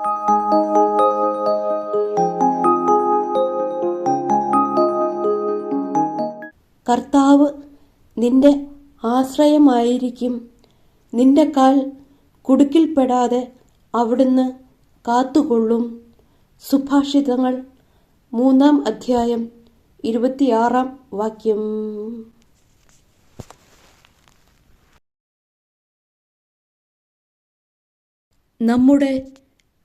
കർത്താവ് നിന്റെ ആശ്രയമായിരിക്കും. നിന്റെ കാൽ കുടുക്കിൽപ്പെടാതെ അവിടുന്ന് കാത്തുകൊള്ളും. സുഭാഷിതങ്ങൾ മൂന്നാം അധ്യായം ഇരുപത്തിയാറാം വാക്യം. നമ്മുടെ